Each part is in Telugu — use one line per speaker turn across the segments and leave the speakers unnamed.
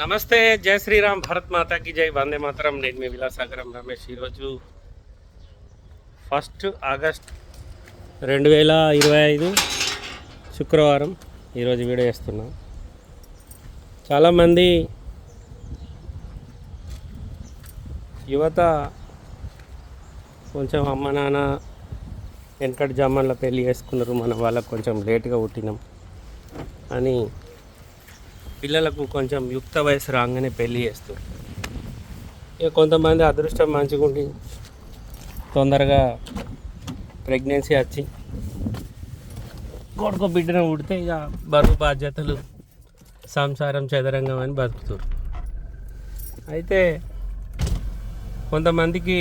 నమస్తే జై శ్రీరామ్ భరత్ మాతాకి జై వందే మాతరం. నేను మీ విలాసాగరం రమేష్. ఈరోజు ఫస్ట్ ఆగస్ట్ రెండు వేల ఇరవై ఐదు శుక్రవారం ఈరోజు వీడియో చేస్తున్నాం. చాలామంది యువత కొంచెం అమ్మ నాన్న వెనకటి జమాన్లో పెళ్ళి చేసుకున్నారు. మనం వాళ్ళకు కొంచెం లేట్గా పుట్టినాం అని పిల్లలకు కొంచెం యుక్త వయసు రాగానే పెళ్ళి చేస్తారు ఇక కొంతమంది అదృష్టం మంచిగా ఉండి తొందరగా ప్రెగ్నెన్సీ వచ్చి కొడుకు బిడ్డను ఉడితే ఇక బరువు బాధ్యతలు సంసారం చదరంగం అని బతుకుతారు. అయితే కొంతమందికి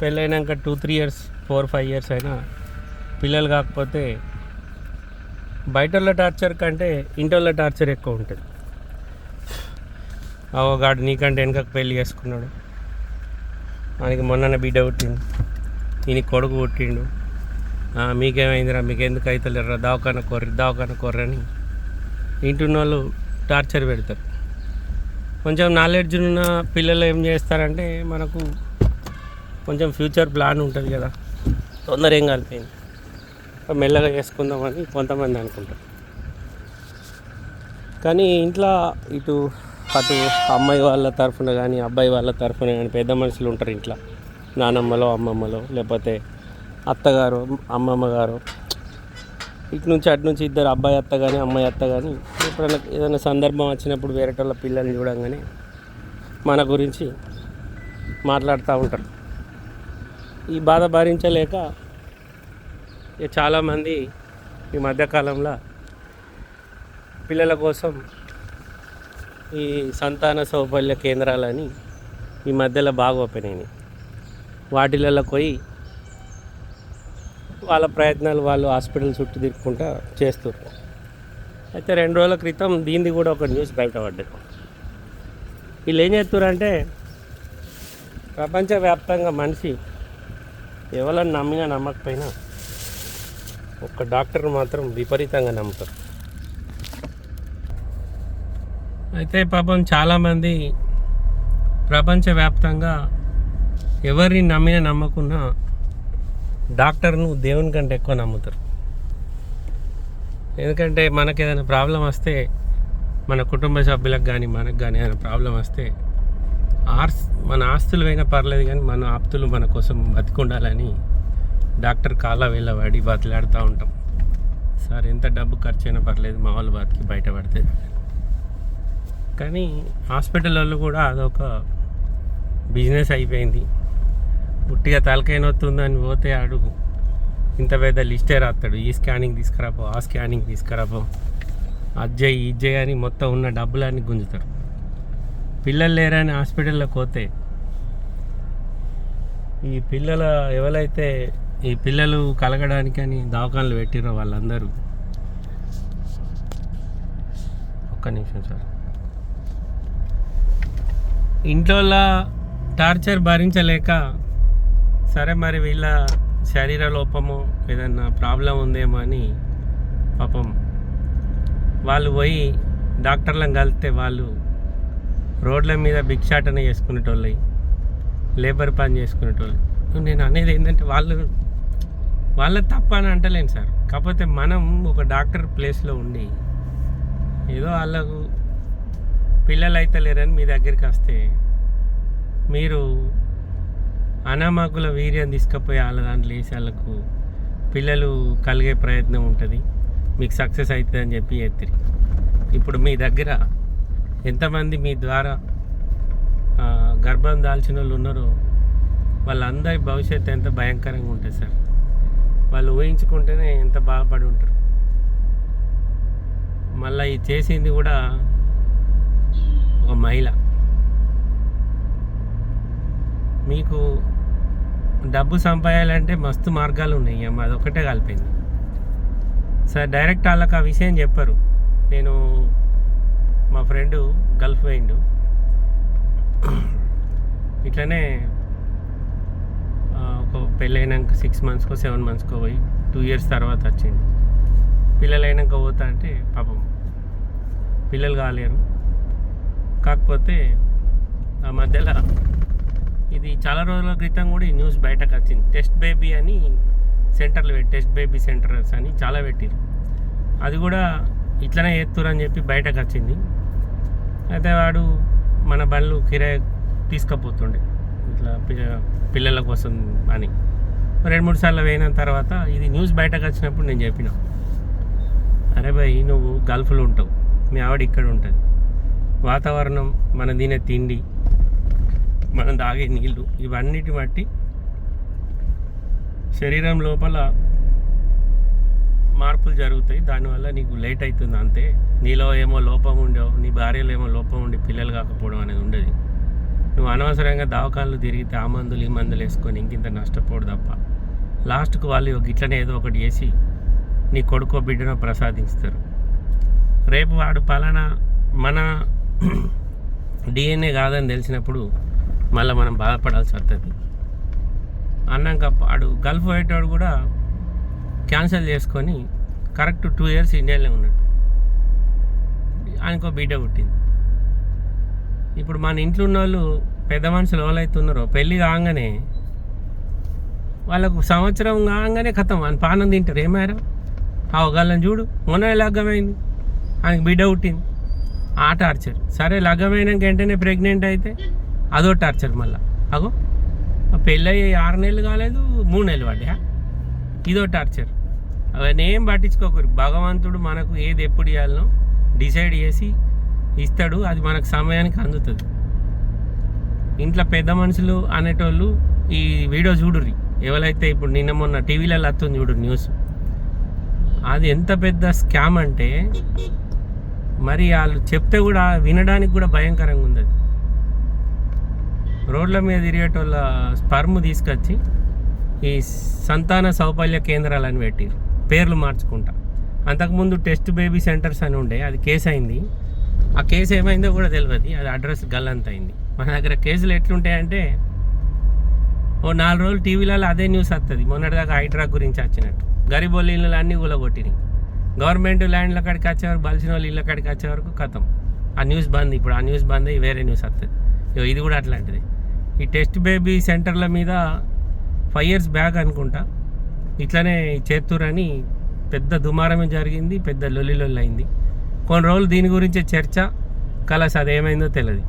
పెళ్ళైనాక two three years four five years అయినా పిల్లలు కాకపోతే బయటోళ్ళ టార్చర్ కంటే ఇంటోళ్ళ టార్చర్ ఎక్కువ ఉంటుంది. అవగాడు నీకంటే వెనకకు పెళ్ళి చేసుకున్నాడు. ఆయనకి మొన్ననే బిడ్డ పుట్టిండు. ఈయన కొడుకు పుట్టిండు. మీకేమైందిరా? మీకు ఎందుకు అవుతలేరా దావకాన కొర్రి దవాఖాన కొర్రని అని ఇంటున్న వాళ్ళు టార్చర్ పెడతారు. కొంచెం నాలెడ్జ్ ఉన్న పిల్లలు ఏం చేస్తారంటే మనకు కొంచెం ఫ్యూచర్ ప్లాన్ ఉంటుంది కదా. తొందర ఏం కలిపోయింది. మెల్లగా చేసుకుందామని కొంతమంది అనుకుంటారు. కానీ ఇంట్లో ఇటు అటు అమ్మాయి వాళ్ళ తరఫున కానీ అబ్బాయి వాళ్ళ తరఫున కానీ పెద్ద మనుషులు ఉంటారు ఇంట్లో. నానమ్మలో అమ్మమ్మలో లేకపోతే అత్తగారు అమ్మమ్మ గారు. ఇటు నుంచి అటు నుంచి ఇద్దరు అబ్బాయి అత్త కానీ అమ్మాయి అత్త కానీ ఎప్పుడైనా ఏదైనా సందర్భం వచ్చినప్పుడు వేరే వాళ్ళ పిల్లల్ని చూడంగానే మన గురించి మాట్లాడుతూ ఉంటారు. ఈ బాధ భరించలేక ఇక చాలామంది ఈ మధ్యకాలంలో పిల్లల కోసం ఈ సంతాన సౌకర్య కేంద్రాలని ఈ మధ్యలో బాగా ఓపెన్ అయినాయి. వాటిలలో పోయి వాళ్ళ ప్రయత్నాలు వాళ్ళు హాస్పిటల్ చుట్టూ తిరుక్కుంటా చేస్తారు అయితే రెండు రోజుల క్రితం దీనిది కూడా ఒక న్యూస్ బయటపడ్డది. వీళ్ళు ఏం చేస్తారంటే ప్రపంచవ్యాప్తంగా మనిషి ఎవరని నమ్మినా నమ్మకపోయినా ఒక్క డాక్టర్ మాత్రం విపరీతంగా నమ్ముతారు. అయితే పాపం చాలామంది ప్రపంచవ్యాప్తంగా ఎవరిని నమ్మినా నమ్మకున్నా డాక్టర్ను దేవుని కంటే ఎక్కువ నమ్ముతారు. ఎందుకంటే మనకి ఏదైనా ప్రాబ్లం వస్తే మన కుటుంబ సభ్యులకు కానీ మనకు కానీ ఏదైనా ప్రాబ్లం వస్తే ఆర్స్ మన ఆస్తులు అయినా పర్లేదు కానీ మన ఆప్తులు మన కోసం బతికుండాలని డాక్టర్ కాళ్ళ వేళ్ళ వాడి బతిలాడుతూ ఉంటాం. సార్ ఎంత డబ్బు ఖర్చు అయినా పర్లేదు మా వాళ్ళు బతికి బయటపడితే. కానీ హాస్పిటల్ వాళ్ళు కూడా అదొక బిజినెస్ అయిపోయింది. పుట్టిగా తలకాయ నొత్తుందని పోతే ఆడు ఇంత పెద్ద లిస్టే రాస్తాడు ఈ స్కానింగ్ తీసుకురాపో ఆ స్కానింగ్ తీసుకురాపో. అజ్జయ్ ఇజ్జయ్ అని మొత్తం ఉన్న డబ్బులన్నీ గుంజుతారు. పిల్లలు లేరని హాస్పిటల్లో పోతే ఈ పిల్లల ఎవరైతే ఈ పిల్లలు కలగడానికని దవాఖానలు పెట్టిరో వాళ్ళందరూ. ఒక్క నిమిషం సార్. ఇంట్లో టార్చర్ భరించలేక సరే మరి వీళ్ళ శరీర లోపము ఏదన్నా ప్రాబ్లం ఉందేమో అని పాపం వాళ్ళు పోయి డాక్టర్లను కలిస్తే వాళ్ళు రోడ్ల మీద భిక్షాటన చేసుకునేటోళ్ళు లేబర్ పని చేసుకునేటోళ్ళు. నేను అనేది ఏంటంటే వాళ్ళు వాళ్ళ తప్ప అని అంటలేను సార్. కాకపోతే మనం ఒక డాక్టర్ ప్లేస్లో ఉండి ఏదో వాళ్ళకు పిల్లలు అయితే లేరని మీ దగ్గరికి వస్తే మీరు అనామకుల వీర్యం తీసుకుపోయి వాళ్ళ దాంట్లో వేసి వాళ్ళకు పిల్లలు కలిగే ప్రయత్నం ఉంటుంది. మీకు సక్సెస్ అవుతుంది అని చెప్పి ఎత్తిరి ఇప్పుడు మీ దగ్గర ఎంతమంది మీ ద్వారా గర్భం దాల్చిన వాళ్ళు ఉన్నారో వాళ్ళందరి భవిష్యత్తు ఎంత భయంకరంగా ఉంటుంది సార్. వాళ్ళు ఊహించుకుంటేనే ఎంత బాధపడి ఉంటారు. మళ్ళీ ఇది చేసింది కూడా ఒక మహిళ. మీకు డబ్బు సంపాదాలంటే మస్తు మార్గాలు ఉన్నాయి అమ్మ. అదొక్కటే కలిపింది సార్ డైరెక్ట్ వాళ్ళకి ఆ విషయం చెప్పరు. నేను మా ఫ్రెండు గల్ఫ్ పోయిండు. ఇట్లనే పెళ్ళైనాక సిక్స్ మంత్స్కో సెవెన్ మంత్స్కో పోయి టూ ఇయర్స్ తర్వాత వచ్చిండు పిల్లలు అయినాక పోతా అంటే పాపం పిల్లలు కాలేరు. కాకపోతే ఆ మధ్యలో ఇది చాలా రోజుల క్రితం కూడా ఈ న్యూస్ బయటకు వచ్చింది. టెస్ట్ బేబీ అని సెంటర్లు పెట్టి టెస్ట్ బేబీ సెంటర్స్ అని చాలా పెట్టారు అది కూడా ఇట్లనే ఎత్తురు అని చెప్పి బయటకు వచ్చింది. అయితే వాడు మన బండ్లు కిరాయి తీసుకుపోతుండే. ఇట్లా పిల్లల కోసం అని. రెండు మూడు సార్లు వేయిన తర్వాత ఇది న్యూస్ బయటకు వచ్చినప్పుడు నేను చెప్పిన. అరే భయ్ నువ్వు గల్ఫ్లో ఉంటావు. మీ ఆవిడ ఇక్కడ ఉంటుంది. వాతావరణం మన తినే తిండి మనం తాగే నీళ్ళు ఇవన్నిటి బట్టి శరీరం లోపల మార్పులు జరుగుతాయి. దానివల్ల నీకు లేట్ అవుతుంది. అంతే. నీలో ఏమో లోపం ఉండవు నీ భార్యలో ఏమో లోపం ఉండి పిల్లలు కాకపోవడం అనేది ఉండేది. నువ్వు అనవసరంగా దవాఖానలు తిరిగితే ఆ మందులు ఈ మందులు వేసుకొని ఇంకింత నష్టపోడు తప్ప. లాస్ట్కు వాళ్ళు గిట్లనే ఏదో ఒకటి వేసి నీ కొడుకో బిడ్డనో ప్రసాదిస్తారు రేపు వాడు పలానా మన డిఎన్ఏ కాదని తెలిసినప్పుడు మళ్ళీ మనం బాధపడాల్సి వస్తుంది అన్నాక వాడు గల్ఫ్ పోయేటోడు కూడా క్యాన్సిల్ చేసుకొని కరెక్ట్ టూ ఇయర్స్ ఇండియాలో ఉన్నాడు. ఆయనకో బిడ్డ పుట్టింది. ఇప్పుడు మన ఇంట్లో ఉన్న వాళ్ళు పెద్ద మనుషులు ఎవరైతున్నారో పెళ్ళి కాగానే వాళ్ళకు సంవత్సరం కాగానే కథం అని పానం తింటారు. ఏమారా ఆ ఒకళ్ళని చూడు మొన్న లగ్గమైంది. ఆయనకి బిడ్డ పుట్టింది. ఆ టార్చర్ సరే లగ్గమైనాక వెంటనే ప్రెగ్నెంట్ అయితే అదో టార్చర్ మళ్ళీ. అగో పెళ్ళయ్యి ఆరు నెలలు కాలేదు మూడు నెలలు పడ్డా? ఇదో టార్చర్. అవన్నీ ఏం పట్టించుకోకూరు భగవంతుడు మనకు ఏది ఎప్పుడు ఇవ్వాలనో డిసైడ్ చేసి ఇస్తాడు అది మనకు సమయానికి అందుతుంది. ఇంట్లో పెద్ద మనుషులు అనేటోళ్ళు ఈ వీడియో చూడుర్రి. ఎవరైతే ఇప్పుడు నిన్న మొన్న టీవీలలో వస్తుంది చూడు న్యూస్. అది ఎంత పెద్ద స్కామ్ అంటే మరి వాళ్ళు చెప్తే కూడా వినడానికి కూడా భయంకరంగా ఉంది అది రోడ్ల మీద తిరిగేటోళ్ళ స్పర్మ్ తీసుకొచ్చి ఈ సంతాన సౌపల్య కేంద్రాలని పెట్టిరు పేర్లు మార్చుకుంటా. అంతకుముందు టెస్ట్ బేబీ సెంటర్స్ అని ఉండే అది కేసు అయింది ఆ కేసు ఏమైందో కూడా తెలియదు అది అడ్రస్ గల్లంత అయింది. మన దగ్గర కేసులు ఎట్లుంటాయంటే ఓ నాలుగు రోజులు టీవీలలో అదే న్యూస్ వస్తుంది మొన్నటిదాకా హైడ్రా గురించి వచ్చినట్టు. గరిబోళ్ళ ఇళ్ళు అన్నీ కూలగొట్టినాయి గవర్నమెంట్ ల్యాండ్ల కాడికి వచ్చే బలిసిన వాళ్ళు ఇళ్ళ కాడికి వచ్చే వరకు కథం. ఆ న్యూస్ బంద్ ఇప్పుడు ఆ న్యూస్ బంద్ అయ్యి వేరే న్యూస్ వస్తుంది ఇగో ఇది కూడా అట్లాంటిది. ఈ టెస్ట్ బేబీ సెంటర్ల మీద ఫైవ్ ఇయర్స్ బ్యాక్ అనుకుంటా. ఇట్లనే చేతురని పెద్ద దుమారమే జరిగింది పెద్ద లొల్లి లొల్లి అయింది. కొన్ని రోజులు దీని గురించే చర్చ కలస్ అదేమైందో తెలియదు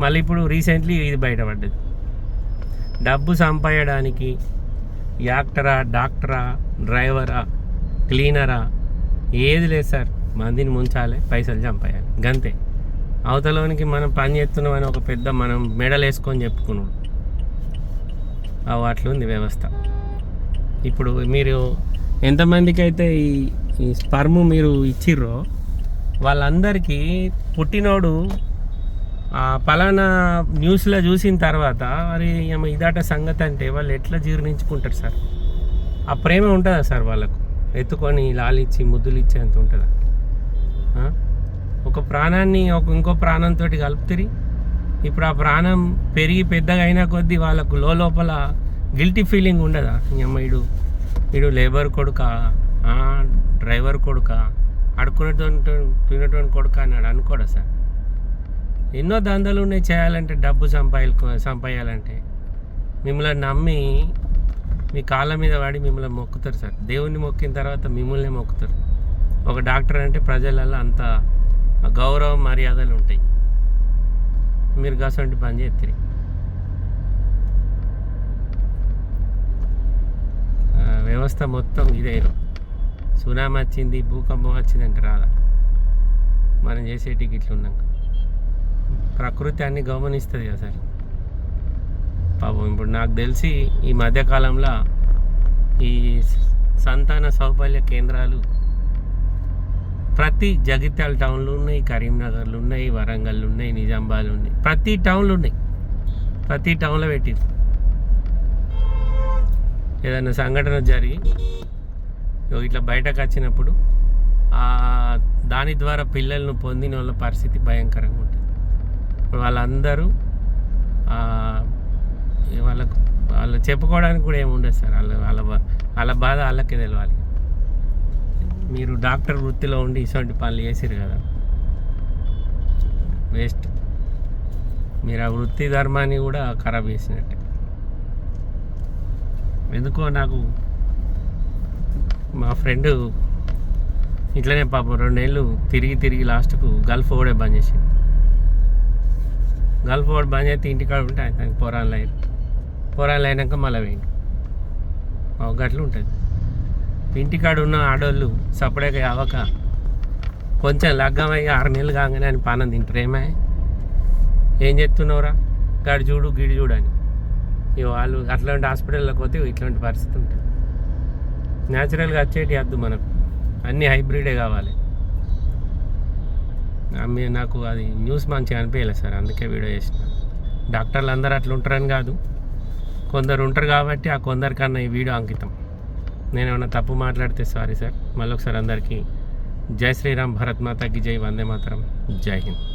మళ్ళీ ఇప్పుడు రీసెంట్లీ ఇది బయటపడ్డది. డబ్బు సంపాదడానికి యాక్టరా డాక్టరా డ్రైవరా క్లీనరా ఏది లేదు సార్. మందిని ముంచాలి పైసలు చంపాయాలి. గంతే. అవతలోనికి మనం పని చేస్తున్నామని ఒక పెద్ద మనం మెడల్ వేసుకొని చెప్పుకున్నాడు అవి అట్లుంది వ్యవస్థ. ఇప్పుడు మీరు ఎంతమందికి అయితే ఈ ఈ స్పర్మ్ మీరు ఇచ్చిర్రో వాళ్ళందరికీ పుట్టినోడు ఆ పలానా న్యూస్లో చూసిన తర్వాత మరి ఇదాట సంగతి అంటే వాళ్ళు ఎట్లా జీర్ణించుకుంటారు సార్? ఆ ప్రేమ ఉంటుందా సార్ వాళ్ళకు? ఎత్తుకొని లాలిచ్చి ముద్దులు ఇచ్చేంత ఉంటుందా? ఒక ప్రాణాన్ని ఒక ఇంకో ప్రాణంతో కలుపుతిరి. ఇప్పుడు ఆ ప్రాణం పెరిగి పెద్దగా అయిన కొద్దీ వాళ్ళకు లోపల గిల్టీ ఫీలింగ్ ఉండదా? అమ్మ ఇడు ఇడు లేబర్ కొడుక డ్రైవర్ కొడుక అడుకునేటువంటి కొడుకు అన్నాడు. అనుకోడా సార్? ఎన్నో దందలు ఉన్నాయి చేయాలంటే డబ్బు సంపాయ సంపాయాలంటే మిమ్మల్ని నమ్మి మీ కాళ్ళ మీద వాడి మిమ్మల్ని మొక్కుతారు సార్. దేవుణ్ణి మొక్కిన తర్వాత మిమ్మల్ని మొక్కుతారు. ఒక డాక్టర్ అంటే ప్రజలలో అంత గౌరవం మర్యాదలు ఉంటాయి. మీరు గసంటి పని చేస్తారు. వ్యవస్థ మొత్తం ఇదే సునామీ వచ్చింది భూకంపం వచ్చింది అంటే రాదా మనం చేసేటికి ఇట్లున్నాక ప్రకృతి అన్ని గమనిస్తుంది కదా సార్. పాపం ఇప్పుడు నాకు తెలిసి ఈ మధ్యకాలంలో ఈ సంతాన సౌపల్య కేంద్రాలు ప్రతి జగిత్యాల టౌన్లు ఉన్నాయి కరీంనగర్లు ఉన్నాయి వరంగల్ ఉన్నాయి నిజామాబాద్ ఉన్నాయి. ప్రతి టౌన్లు ఉన్నాయి. ప్రతి టౌన్లో పెట్టింది ఏదైనా సంఘటన జరిగి ఇట్లా బయటకు వచ్చినప్పుడు దాని ద్వారా పిల్లలను పొందిన వాళ్ళ పరిస్థితి భయంకరంగా ఉంటుంది. వాళ్ళందరూ వాళ్ళకు వాళ్ళు చెప్పుకోవడానికి కూడా ఏమి ఉండదు సార్. వాళ్ళ వాళ్ళ బా- వాళ్ళ బాధ వాళ్ళకే తెలవాలి. మీరు డాక్టర్ వృత్తిలో ఉండి ఇటువంటి పనులు చేసిరు కదా. వేస్ట్. మీరు ఆ వృత్తి ధర్మాన్ని కూడా ఖరాబ్ చేసినట్టే. ఎందుకో నాకు మా ఫ్రెండ్ ఇట్లనే పాపం రెండేళ్ళు తిరిగి తిరిగి లాస్ట్కు గల్ఫ్ ఓడే బంద్ చేసింది గల్ఫ్ ఓడి బంద్ చేస్తే ఇంటికాడ ఉంటే ఆయన పొరాలు అయిన పొరాలు అయినాక మళ్ళీ వేయండి గట్లు ఉంటుంది. ఇంటికాడ ఉన్న ఆడవాళ్ళు సపరేట్గా అవ్వక కొంచెం లగ్గమయ్యి ఆరు నెలలు కాగానే అని పానం తింటారు. ఏమే? ఏం చెప్తున్నావురా గాడి చూడు గిడి చూడని అని. ఇక వాళ్ళు అట్లాంటి హాస్పిటల్లోకి పోతే ఇట్లాంటి పరిస్థితి ఉంటుంది. న్యాచురల్గా వచ్చేటి వద్దు మనకు. అన్నీ హైబ్రిడే కావాలి. నాకు అది న్యూస్ మంచిగా అనిపించలేదు సార్ అందుకే వీడియో చేసిన. డాక్టర్లు అందరూ అట్లా ఉంటారని కాదు. కొందరు ఉంటారు కాబట్టి ఆ కొందరికన్నా ఈ వీడియో అంకితం. నేను ఏమైనా తప్పు మాట్లాడితే సారీ సార్. మళ్ళీ ఒకసారి అందరికీ జై శ్రీరామ్ భరత్ మాతాకి జై వందే మాతరం. జై హింద్.